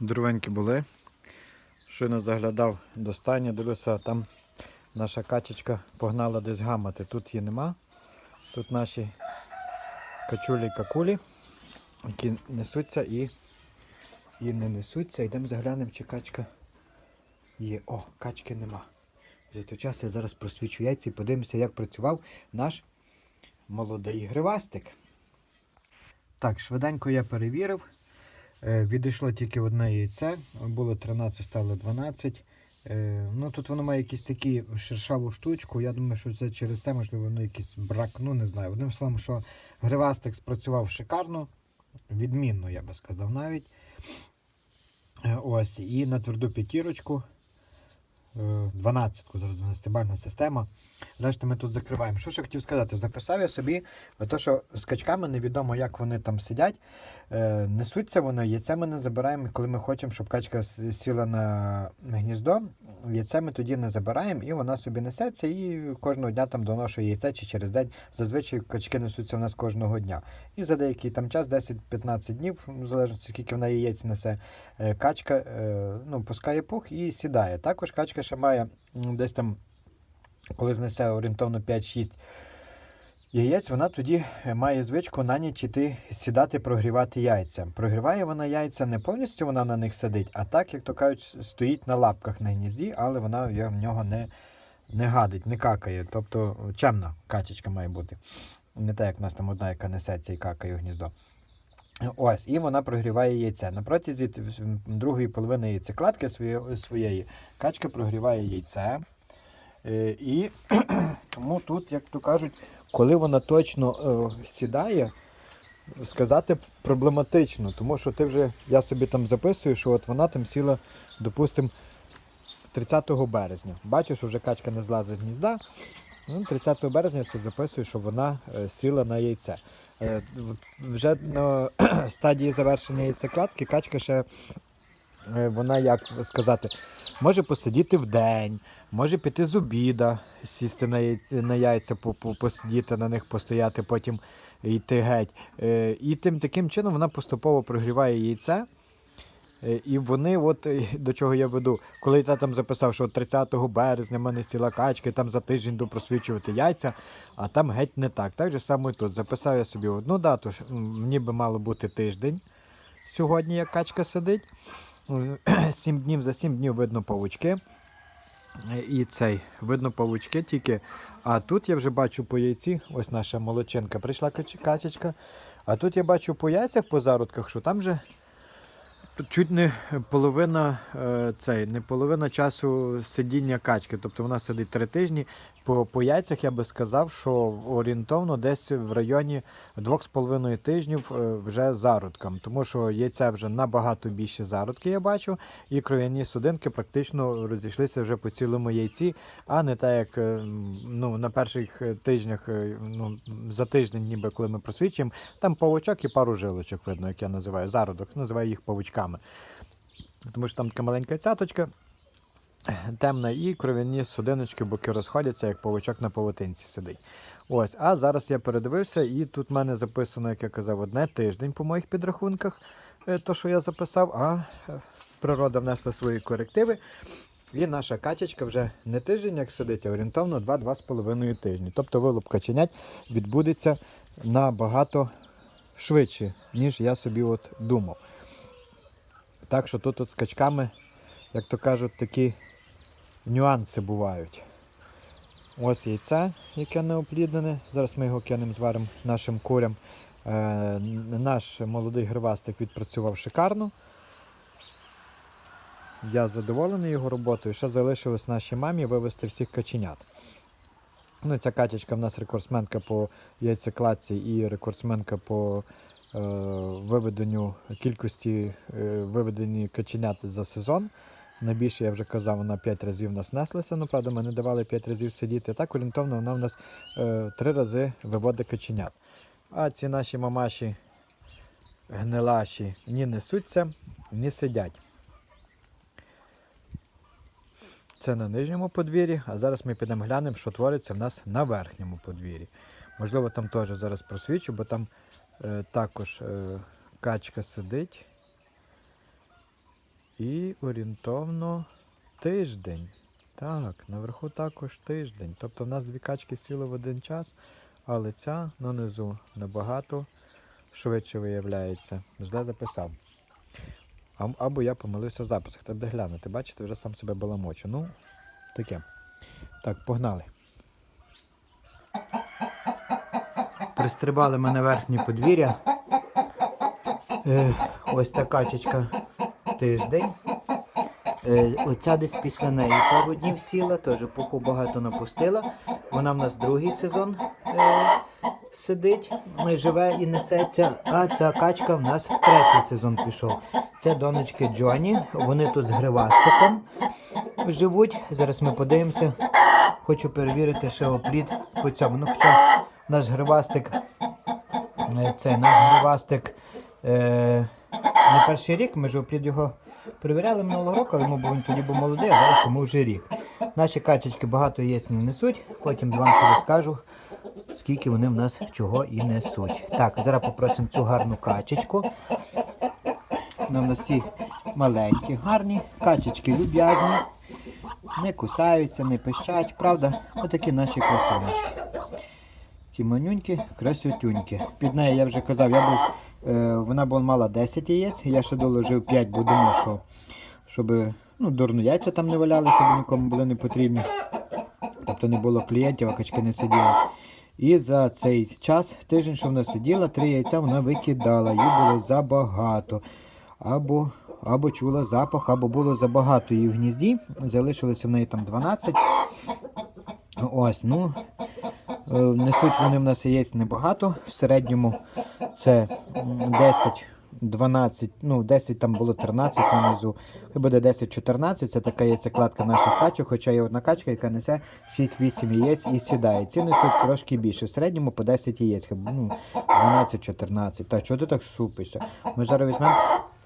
Дровенькі були. Щойно заглядав до стайні, дивлюся, там наша качечка погнала десь гамати. Тут її нема. Тут наші качулі какулі, які несуться і, і не несуться. Йдемо заглянемо, чи качка є. О, качки нема. За той час я зараз просвічу яйця і подивимося, як працював наш молодий гривастик. Так, швиденько я перевірив. Е, Відійшло тільки одне яйце. Було 13, стало 12. Е, Ну тут воно має якісь такі шершаву штучку. Я думаю, що це через те, можливо, воно якийсь брак, ну не знаю. Одним словом, що гривастик спрацював шикарно, відмінно, я би сказав навіть. Е, Ось, і на тверду п'ятірочку. 12-ку, зараз 12-бальна система. Решта ми тут закриваємо. Що ж я хотів сказати? Записав я собі, то, що з качками невідомо, як вони там сидять. Е, несуться вони, яйце ми не забираємо, коли ми хочемо, щоб качка сіла на гніздо. Яйце ми тоді не забираємо, і вона собі несеться, і кожного дня там доношує яйце чи через день. Зазвичай качки несуться в нас кожного дня. І за деякий там час, 10-15 днів, в залежності скільки вона яєць несе, е, качка е, ну, пускає пух і сідає. Також качка ще має десь там, коли знесе орієнтовно 5-6 яєць, вона тоді е, має звичку на ніч іти сідати, прогрівати яйця. Прогріває вона яйця не повністю вона на них сидить, а так, як то кажуть, стоїть на лапках на гнізді, але вона в нього не, не гадить, не какає. Тобто чемна качечка має бути. Не так, як в нас там одна, яка несеться і какає в гніздо. Ось, і вона прогріває яйце. На протязі другої половини яйцекладки своє- своєї качка прогріває яйце. Е, І тому тут, як то кажуть, коли вона точно е, сідає, сказати проблематично, тому що ти вже, я собі там записую, що от вона там сіла, допустимо, 30 березня. Бачу, що вже качка не злазить гнізда. Ну, 30 березня я записую, що вона е, сіла на яйце. Вже на стадії завершення яйцекладки качка ще, вона як сказати, може посидіти в день, може піти з обіда, сісти на яйця, посидіти на них, постояти, потім йти геть. Е, І тим таким чином вона поступово прогріває яйце. Е, І вони, от е, до чого я веду, коли я там записав, що 30 березня в мене сіла качка, і там за тиждень йду просвічувати яйця, а там геть не так. Так же само і тут. Записав я собі одну дату, ніби мало бути тиждень. Сьогодні як качка сидить. Сім днів за сім днів видно павучки. Е, І цей видно павучки тільки. А тут я вже бачу по яйці, ось наша молодчинка прийшла качечка. А тут я бачу по яйцях, по зародках, що там вже чуть не половина е, цей, не половина часу сидіння качки. Тобто вона сидить три тижні. По, по яйцях я би сказав, що орієнтовно десь в районі 2,5 тижнів е, вже зародкам. Тому що яйця вже набагато більше зародки я бачу, і кров'яні судинки практично розійшлися вже по цілому яйці, а не так, як е, ну, на перших е, тижнях, ну, за тиждень, ніби коли ми просвічуємо, там павучок і пару жилочок видно, як я називаю, зародок, називаю їх павучками. Тому що там така маленька цяточка, темна, і кров'яні судиночки, боки розходяться, як павучок на павутинці сидить. Ось, а зараз я передивився, і тут в мене записано, як я казав, одне тиждень по моїх підрахунках, е, то, що я записав, а е, природа внесла свої корективи. І наша качечка вже не тиждень, як сидить, а орієнтовно 2-2,5 тижні. Тобто вилуп каченять відбудеться набагато швидше, ніж я собі от думав. Так що тут от з качками, як то кажуть, такі нюанси бувають. Ось яйце, яке не опліднене. Зараз ми його кинемо, зваримо нашим курям. Е, наш молодий гривастик відпрацював шикарно. Я задоволений його роботою. Ще залишилось нашій мамі вивезти всіх каченят. Ну, ця качечка в нас рекордсменка по яйцекладці і рекордсменка по е, виведенню кількості е, виведені каченят за сезон. Найбільше, я вже казав, вона 5 разів в нас неслася, ну правда, ми не давали 5 разів сидіти. Так орієнтовно вона в нас е, 3 рази виводить каченят. А ці наші мамаші гнилаші ні несуться, ні сидять. Це на нижньому подвір'ї, а зараз ми підемо глянемо, що твориться в нас на верхньому подвір'ї. Можливо, там теж зараз просвічу, бо там е, також е, качка сидить. І орієнтовно тиждень. Так, наверху також тиждень. Тобто в нас дві качки сіли в один час, але ця нанизу набагато швидше виявляється. Зле записав. Або я помилився в записах. Треба глянути. Бачите, вже сам себе баламочу. Ну, таке. Так, погнали. Пристрибали ми на верхнє подвір'я. Ось та качечка тиждень. Е, оця десь після неї пару днів сіла, теж пуху багато напустила. Вона в нас другий сезон е, сидить, е, живе і несеться, а ця качка в нас третій сезон пішов. Це донечки Джоні, вони тут з гривастиком живуть. Зараз ми подивимося. Хочу перевірити ще опліт по цьому. Ну, хоча наш гривастик, е, це наш гривастик е, не перший рік, ми ж опліт його перевіряли минулого року, але йому він тоді був молодий, а зараз йому вже рік. Наші качечки багато яєць не несуть, потім вам розкажу, скільки вони в нас чого і несуть. Так, зараз попросимо цю гарну качечку. Вона в всі маленькі, гарні, качечки люб'язні, не кусаються, не пищать, правда? Отакі наші красуночки. Ті манюньки, красотюньки. Під нею я вже казав, я був, вона була мала 10 яєць, я ще доложив 5, бо думав, що щоб ну, дурно яйця там не валялися, бо нікому були не потрібні. Тобто не було клієнтів, а качки не сиділи. І за цей час, тиждень, що вона сиділа, три яйця вона викидала, їй було забагато. Або, або чула запах, або було забагато її в гнізді. Залишилося в неї там 12. Ось, ну, е, несуть вони в нас яєць небагато. В середньому це 10. 12, ну 10 там було 13 внизу, хай буде 10-14, це така яйцекладка наших качок, хоча є одна качка, яка несе 6-8 яєць і сідає. Ці несуть трошки більше, в середньому по 10 яєць, ну 12-14. Та чого ти так шупишся? Ми зараз візьмемо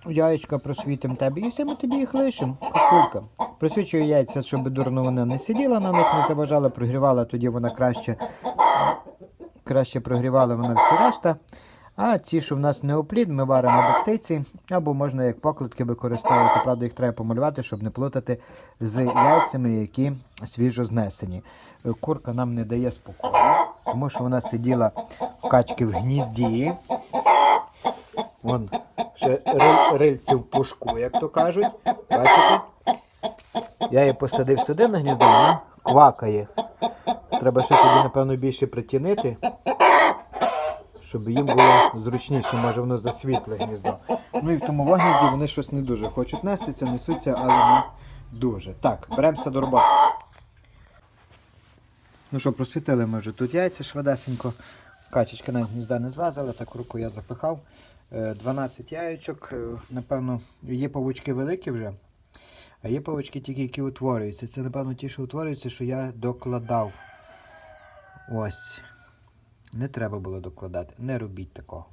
яєчка, просвітимо тебе і все ми тобі їх лишимо. Кошулька. Просвічую яйця, щоб дурно вона не сиділа на них, не заважала, прогрівала, тоді вона краще, краще прогрівала вона всі решта. А ці, що в нас неоплід, ми варимо до птиці, або можна як покладки використовувати. Правда, їх треба помалювати, щоб не плутати з яйцями, які свіжо знесені. Курка нам не дає спокою, тому що вона сиділа в качки в гнізді. Вон ще риль, рильці в пушку, як то кажуть. Бачите? Я її посадив сюди на гніздо, вона квакає. Треба ще тоді, напевно, більше притінити щоб їм було зручніше, може воно засвітле гніздо. Ну і в тому вогнізді вони щось не дуже хочуть нестися, несуться, але не дуже. Так, беремося до роботи. Ну що, просвітили ми вже тут яйця швидесенько. Качечка на гнізда не злазила, так руку я запихав. Е, 12 яєчок. Е, Напевно, є павучки великі вже. А є павучки тільки, які утворюються. Це, напевно, ті, що утворюються, що я докладав. Ось. Не треба було докладати, не робіть такого.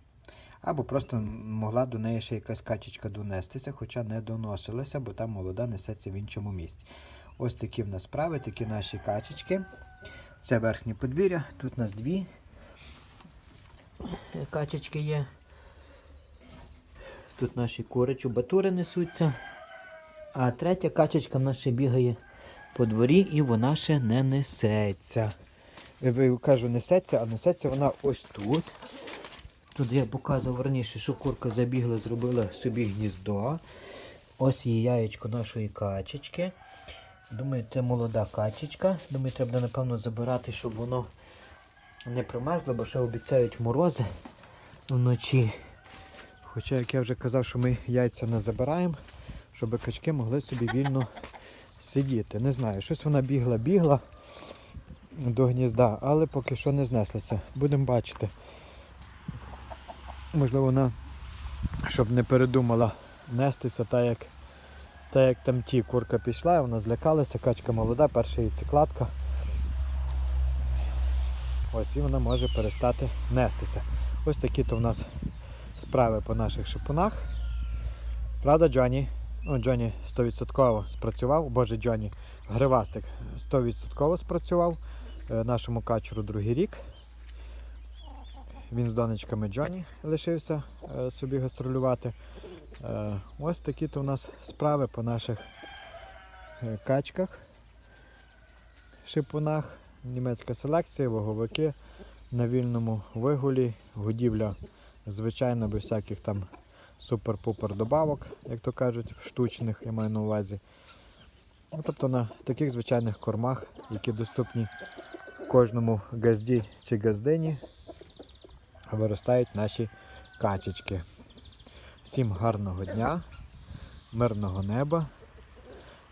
Або просто могла до неї ще якась качечка донестися, хоча не доносилася, бо там молода несеться в іншому місці. Ось такі в нас справи, такі наші качечки. Це верхнє подвір'я. Тут у нас дві качечки є. Тут наші кури чубатури несуться. А третя качечка в нас ще бігає по дворі і вона ще не несеться. Кажу, несеться, а несеться вона ось тут. Тут я показував раніше, що курка забігла, зробила собі гніздо. Ось її яєчко нашої качечки. Думаю, це молода качечка. Думаю, треба, напевно, забирати, щоб воно не промерзло, бо ще обіцяють морози вночі. Хоча, як я вже казав, що ми яйця не забираємо, щоб качки могли собі вільно сидіти. Не знаю, щось вона бігла-бігла до гнізда, але поки що не знеслася. Будемо бачити. Можливо, вона, щоб не передумала нестися, так як, так як там ті курка пішла, вона злякалася, качка молода, перша яйцекладка. Ось і вона може перестати нестися. Ось такі то в нас справи по наших шипунах. Правда, Джоні? Ну, Джоні 100% спрацював, боже Джоні, гривастик 100% спрацював. Е, Нашому качеру другий рік. Він з донечками Джоні лишився е, собі гастролювати. Е, Ось такі то у нас справи по наших качках, шипунах, німецька селекція, ваговики на вільному вигулі, годівля, звичайно, без всяких там супер-пупер добавок, як то кажуть, штучних, я маю на увазі. Ну, тобто на таких звичайних кормах, які доступні кожному газді чи газдині, виростають наші качечки. Всім гарного дня, мирного неба,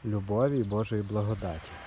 любові і Божої благодаті.